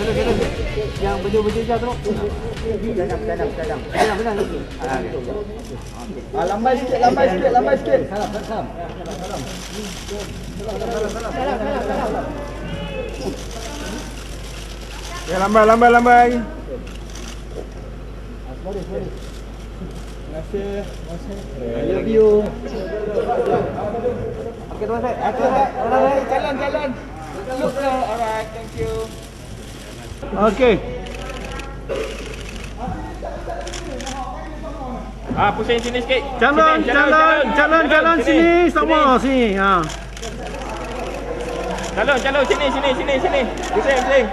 Jalan, jalan. Yang baju-baju hijau tu. Ah, okey. Ah, lambai sikit, lambai sikit, lambai sikit. Salam, salam. Ya, lambai, lambai, lambai. Sorry, sorry. Terima kasih. I love you. Okey, tuan saya. Okey, alright. Jalan, jalan. Look, alright, thank you. Okey. Ah, pusing sini sikit. Jalan, Sini, jalan, jalan, jalan sini semua sini. Ha. Jalan, jalan sini, sini, sini, sini. Pusing, pusing.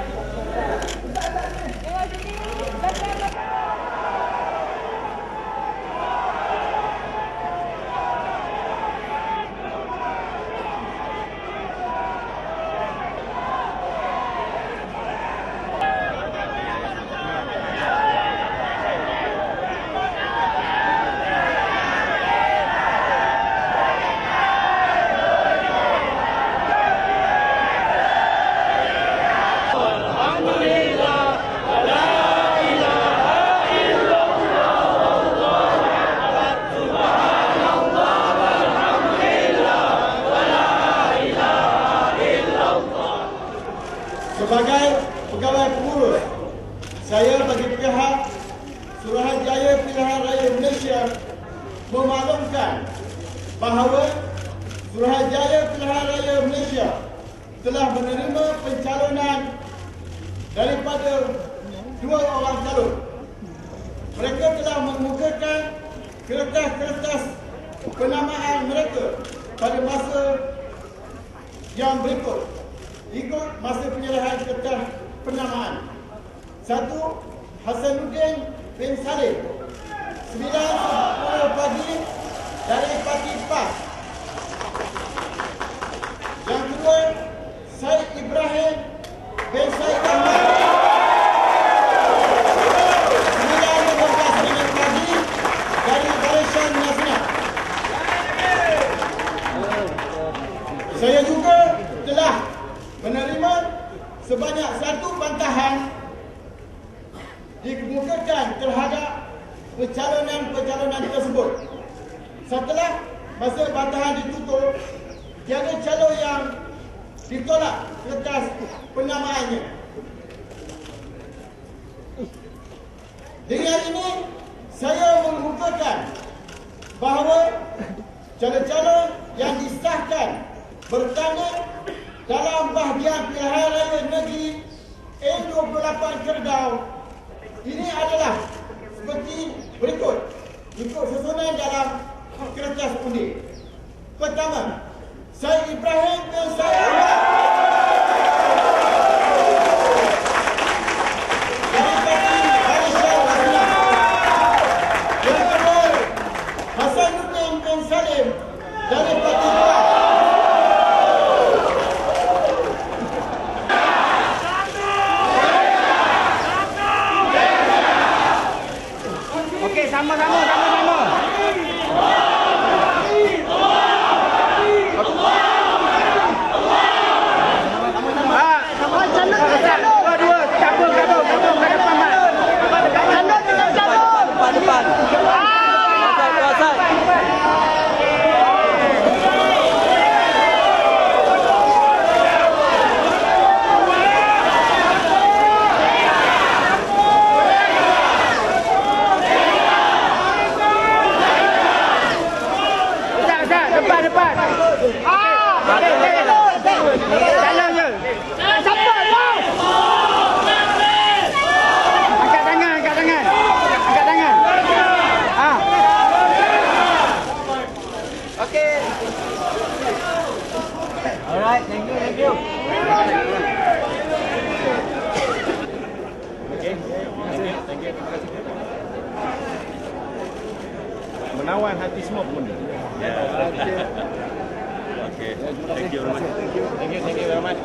Sebagai pegawai pengurus, saya bagi pihak Suruhanjaya Pilihan Raya Malaysia memaklumkan bahawa Suruhanjaya Pilihan Raya Malaysia telah menerima pencalonan daripada dua orang calon. Mereka telah mengemukakan kertas-kertas penamaan mereka pada masa yang berikut ikut masa penyerahan kertas penamaan. Satu, Hasanuddin bin Salim. 9.10 pagi dari Parti PAS. Yang kedua, Syed Ibrahim bin Syed Ahmad. 9.15 minit pagi dari Barisan Nasional. Saya juga telah menerima sebanyak satu bantahan dikemukakan terhadap pencalonan-pencalonan tersebut. Setelah masa bantahan ditutup, tiada calon yang ditolak kertas penamaannya. Dengan ini, saya mengemukakan bahawa calon-calon yang disahkan bertanda dalam bahagian pilihan raya negeri N28 Kerbau ini adalah seperti berikut ikut susunan dalam kertas undi. Pertama, Syed Ibrahim bin Syed sama sama sama Menawan hati semua pengundi. Okay. Thank you very much. Thank you, thank you very much.